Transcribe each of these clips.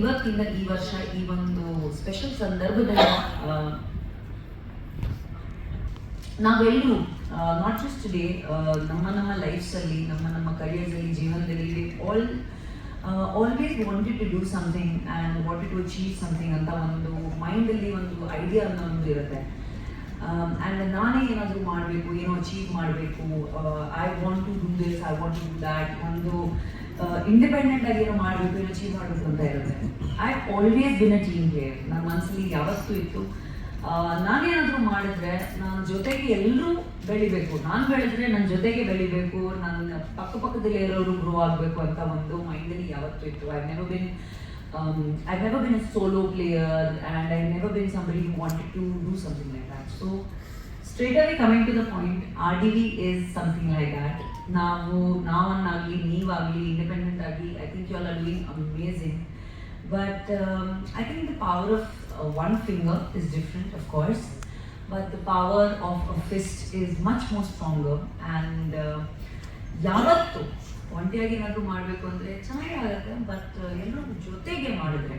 ಇವತ್ತಿಂದ ಈ ವರ್ಷ ಈ ಒಂದು ಸ್ಪೆಷಲ್ ಸಂದರ್ಭದಲ್ಲಿ ನಾವೆಲ್ಲರೂ ನಾಟ್ ಜಸ್ಟ್ ಡೇ ನಮ್ಮ ನಮ್ಮ ಲೈಫ್ಸಲ್ಲಿ ನಮ್ಮ ನಮ್ಮ ಕರಿಯರ್ಸಲ್ಲಿ ಜೀವನದಲ್ಲಿ all always wanted to do something and wanted to achieve something ಅಂತ ಒಂದು ಮೈಂಡಲ್ಲಿ ಒಂದು ಐಡಿಯಾ ಅನ್ನೋ ಒಂದು ಇರುತ್ತೆ. ಆ್ಯಂಡ್ ನಾನೇ ಏನಾದರೂ ಮಾಡಬೇಕು, ಏನೋ ಅಚೀವ್ ಮಾಡಬೇಕು I want to do this I want to do that ಒಂದು ಇಂಡಿಪೆಂಡೆಂಟ್ ಆಗಿ ಏನೋ ಮಾಡಬೇಕು, ಏನೋ ಅಚೀವ್ ಮಾಡಬೇಕು ಅಂತ ಇರುತ್ತೆ. I always been a team player ನನ್ನ ಮನಸ್ಸಲ್ಲಿ ಯಾವತ್ತೂ ಇತ್ತು. ನಾನೇನಾದರೂ ಮಾಡಿದ್ರೆ ನನ್ನ ಜೊತೆಗೆ ಎಲ್ಲರೂ ಬೆಳಿಬೇಕು. ನಾನು ಬೆಳೆದ್ರೆ ನನ್ನ ಜೊತೆಗೆ ಬೆಳಿಬೇಕು. ನನ್ನ ಪಕ್ಕಪಕ್ಕದಲ್ಲಿ ಇರೋರು ಗ್ರೋ ಆಗಬೇಕು ಅಂತ ಒಂದು ಮೈಂಡಲ್ಲಿ ಯಾವತ್ತೂ ಇತ್ತು. I never been I never been a solo player and I never been who wanted to do something like that so straight away coming to the point R D V is something like that ನಾವು ನಾವನ್ನಾಗಲಿ ನೀವಾಗಲಿ independent ಆಗಿ I think you all are doing amazing but I think the power of one finger is different of course but the power of a fist is much more stronger uh, ಯಾವತ್ತು ಒಂಟಿಯಾಗಿ ಏನಾದರೂ ಮಾಡಬೇಕು ಅಂದರೆ ಚೆನ್ನಾಗಿ ಆಗುತ್ತೆ. But ಎಲ್ಲರೂ ಜೊತೆಗೆ ಮಾಡಿದ್ರೆ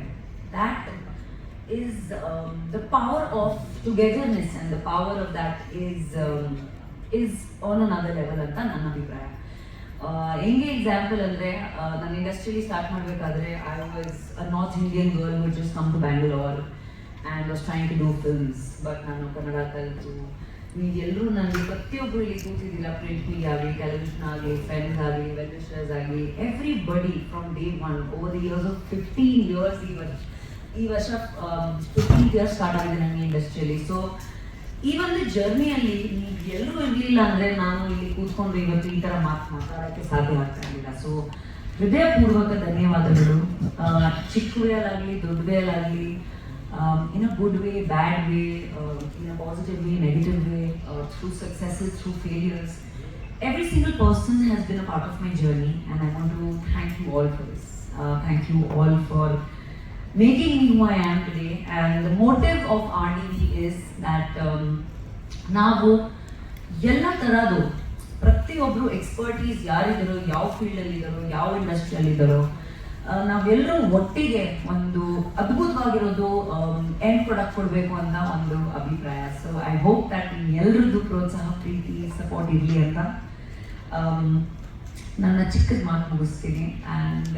is the power of togetherness and the power of that is is on on another level ಅಂತ ನನ್ನ ಅಭಿಪ್ರಾಯ. ಹೆಂಗೆ ಎಕ್ಸಾಂಪಲ್ ಅಂದರೆ ನಾನು ಇಂಡಸ್ಟ್ರಿಲಿ ಸ್ಟಾರ್ಟ್ ಮಾಡಬೇಕಾದ್ರೆ I was a north Indian girl which is come to Bangalore and was trying to do films but ನಾನು ಕನ್ನಡ ಕಲಿತು ನೀವೆಲ್ಲರೂ ನನಗೆ ಪ್ರತಿಯೊಬ್ಬರು ಇಲ್ಲಿ ಕೂತಿದ್ದಿಲ್ಲ ಪ್ರಿಂಟ್ ಮೀಡಿಯಾ ಆಗಲಿ ಟೆಲಿವಿಷನ್ ಆಗಲಿ ಫ್ರೆಂಡ್ಸ್ ಆಗಲಿ ವೆಲ್ವಿಷರ್ಸ್ ಆಗಲಿ everybody from day one over the years of fifteen years ಈ ವರ್ಷ ಈ ವರ್ಷ ಫಿಫ್ಟೀನ್ ಇಯರ್ಸ್ ಸ್ಟಾರ್ಟ್ ಆಗಿದೆ ನನಗೆ ಇಂಡಸ್ಟ್ರಿಯಲ್ಲಿ ಸೊ ಈ ಒಂದು ಜರ್ನಿಯಲ್ಲಿ ಎಲ್ಲರೂ ಇರಲಿಲ್ಲ ಅಂದರೆ ನಾನು ಇಲ್ಲಿ ಕೂತ್ಕೊಂಡು ಇವತ್ತು ಈ ಥರ ಮಾತು ಮಾತಾಡೋಕ್ಕೆ ಸಾಧ್ಯ ಆಗ್ತಾ ಇರಲಿಲ್ಲ. ಸೊ ಹೃದಯಪೂರ್ವಕ ಧನ್ಯವಾದಗಳು. ಚಿಕ್ಕ ವೇಲಾಗಲಿ ದೊಡ್ಡ ವೇಲಾಗಲಿ in a good way bad way in a positive way negative way through successes through failures every single person has been a part of my journey and I want to thank you all for this thank you you for making me who I am today. And the motive of RDV is that um, ನಾವು ಎಲ್ಲ ಥರದ್ದು ಪ್ರತಿಯೊಬ್ಬರು expertise ಯಾರಿದ್ದಾರೋ ಯಾವ ಫೀಲ್ಡಲ್ಲಿದ್ದಾರೋ ಯಾವ ಇಂಡಸ್ಟ್ರಿಯಲ್ಲಿದ್ದಾರೋ ನಾವೆಲ್ಲರೂ ಒಟ್ಟಿಗೆ ಒಂದು ಅದ್ಭುತವಾಗಿರೋದು end product ಕೊಡಬೇಕು ಅಂತ ಒಂದು ಅಭಿಪ್ರಾಯ ಸೊ ಐ ಹೋಪ್ ದಟ್ ಎಲ್ಲರದ್ದು ಪ್ರೋತ್ಸಾಹ ಪ್ರೀತಿ ಸಪೋರ್ಟ್ ಇರಲಿ ಅಂತ ನನ್ನ ಚಿಕ್ಕದ ಮಾತು ಮುಗಿಸ್ತೀನಿ ಆ್ಯಂಡ್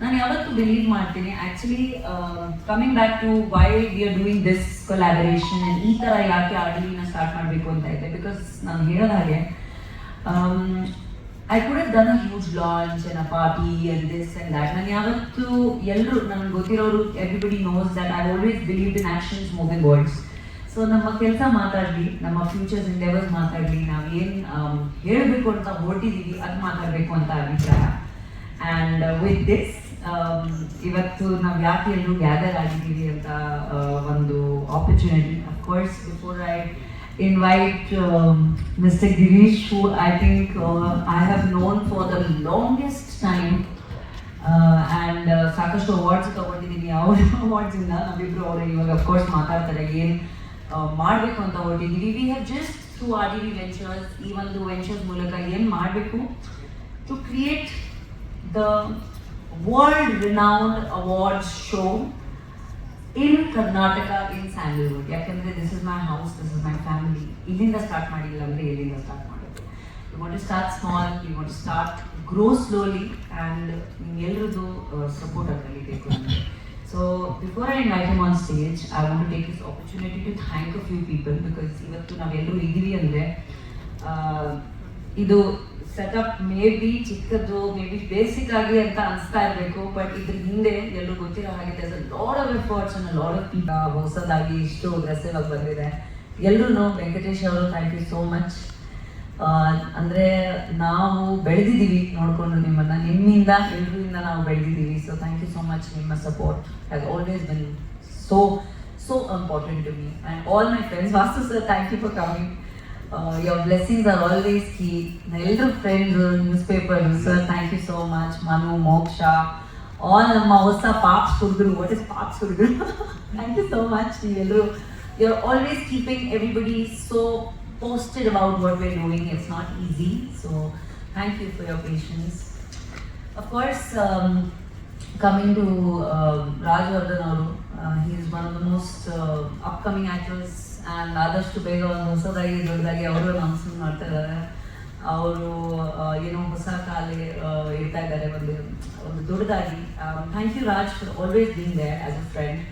ನಾನು ಯಾವತ್ತು ಬಿಲೀವ್ ಮಾಡ್ತೀನಿ. Actually coming back to why we are doing this collaboration ಈ ಥರ ಯಾಕೆ ಆಡಿನ ಸ್ಟಾರ್ಟ್ ಮಾಡಬೇಕು ಅಂತ ಇದೆ. ಬಿಕಾಸ್ ನಾನು ಹೇಳೋದ ಹಾಗೆ I could have done a huge launch and a party and this and that ನಾನು ಯಾವತ್ತು ಎಲ್ಲರೂ, ನನಗೆ ಗೊತ್ತಿರೋರು everybody knows that I always believe in actions moving words so ನಮ್ಮ ಕೆಲಸ ಮಾತಾಡಲಿ, ನಮ್ಮ ಫ್ಯೂಚರ್ಸ್ ಇಂಡೆವರ್ಸ್ ಮಾತಾಡಲಿ, ನಾವು ಏನು ಹೇಳಬೇಕು ಅಂತ ಹೊರಟಿದ್ದೀವಿ ಅದು ಮಾತಾಡಬೇಕು ಅಂತ ಅಭಿಪ್ರಾಯ. ಆ್ಯಂಡ್ ವಿತ್ ದಿಸ್ ಇವತ್ತು ನಾವು ಯಾಕೆ ಎಲ್ಲರೂ ಗ್ಯಾದರ್ ಆಗಿದ್ದೀವಿ ಅಂತ ಒಂದು opportunity of course before I invite um, Mr. Girish, I think I have I for the longest time. And ಸಾಕಷ್ಟು ಅವಾರ್ಡ್ಸ್ ತಗೊಂಡಿದ್ದೀನಿ ಯಾವ ಅವಾರ್ಡ್ಸಿಂದ ನಾವಿಬ್ರು ಅವರು ಇವಾಗ ಅಫ್ಕೋರ್ಸ್ ಮಾತಾಡ್ತಾರೆ ಏನು ಮಾಡಬೇಕು ಅಂತ ಹೊರಟಿದ್ದೀವಿ we have just through R D V ventures ಈ ಒಂದು ವೆಂಚರ್ಸ್ ಮೂಲಕ ಏನು ಮಾಡಬೇಕು to create the world renowned awards show in Karnataka in Sandalwood ಯಾಕಂದ್ರೆ this is my house this is my family ಇಲ್ಲಿಂದ ಸ್ಟಾರ್ಟ್ ಮಾಡಿಲ್ಲ ಅಂದ್ರೆ ಎಲ್ಲಿಂದ ಸ್ಟಾರ್ಟ್ ಮಾಡೋದು? You want to start small you want to start grow slowly and ನಿಮ್ಗೆಲ್ಲರದ್ದು support ಅದರಲ್ಲಿ ಬೇಕು so before I invite on stage I want to take this opportunity to thank a few people because ಇವತ್ತು ನಾವೆಲ್ಲರೂ ಇದ್ದೀವಿ ಅಂದರೆ ಇದು setup maybe ಚಿಕ್ಕದ್ದು maybe basic ಆಗಿ ಅಂತ ಅನಿಸ್ತಾ ಇರಬೇಕು ಬಟ್ ಇದ್ರ ಹಿಂದೆ ಎಲ್ಲರೂ ಗೊತ್ತಿರೋ ಹಾಗೆ ಲಾಡ್ ಆಫ್ ಎಫರ್ಟ್ಸ್ ಅನ್ನ ಲಾಡ್ ಆಫ್ ಹೊಸದಾಗಿ ಇಷ್ಟು ಅಗ್ರೆಸಿವ್ ಆಗಿ ಬಂದಿದೆ. ಎಲ್ಲರೂ ವೆಂಕಟೇಶ್ ಅವರು ಥ್ಯಾಂಕ್ ಯು ಸೋ ಮಚ್ ಅಂದರೆ ನಾವು ಬೆಳೆದಿದ್ದೀವಿ ನೋಡಿಕೊಂಡು ನಿಮ್ಮನ್ನು, ನಿಮ್ಮಿಂದ ಎಲ್ಲರಿಂದ ನಾವು ಬೆಳೆದಿದ್ದೀವಿ. So thank you so much ನಿಮ್ಮ support has always been so so important to me and all my friends Vasthu sir thank you for coming Your blessings are always key ಎಲ್ಲರೂ friends newspaper sir thank you so much Manu Moksha all ನಮ್ಮ ಹೊಸ pops ಹುಡುಗರು what is pops ಹುಡುಗರು thank you so much ನೀವೆಲ್ಲರೂ you are always keeping everybody so posted about what we're doing. It's not easy. So thank you for your patience. Of course, um, coming to uh, Raj Vardhan ಅವರು he is one of the most uh, upcoming actors and ಆದಷ್ಟು ಬೇಗ ಒಂದು ಹೊಸದಾಗಿ ದೊಡ್ಡದಾಗಿ ಅವರು announcement ಮಾಡ್ತಾ ಇದ್ದಾರೆ. ಅವರು ಏನೋ ಹೊಸ ಕಾಲೇ ಇಡ್ತಾ ಇದ್ದಾರೆ. ಒಂದು ಒಂದು ದೊಡ್ಡದಾಗಿ. Thank you Raj for always being there as a friend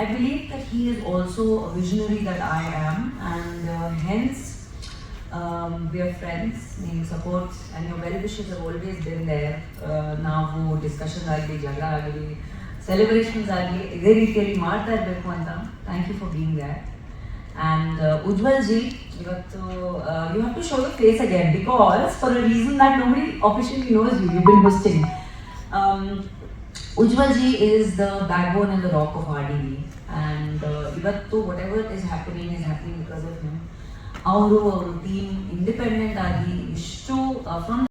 I I that he is also a visionary that I am, and uh, hence um, we are friends. Your support and always there. Uh, ನಾವು discussion ಆಗಲಿ ಜಗಳ ಆಗಲಿ celebrations ಆಗಲಿ ಇದೇ ರೀತಿಯಲ್ಲಿ ಮಾಡ್ತಾ ಇರಬೇಕು ಅಂತ thank you for being that and Ujjwal ji ಇವತ್ತು you have to show the face again because for a reason that nobody officially knows you you been hosting Ujjwal ji is the backbone and the rock of RDV and uh, ಇವತ್ತು whatever is happening is happening because of him. ಅವರು ಅವ್ರ team independent ಆಗಿ ಇಷ್ಟು from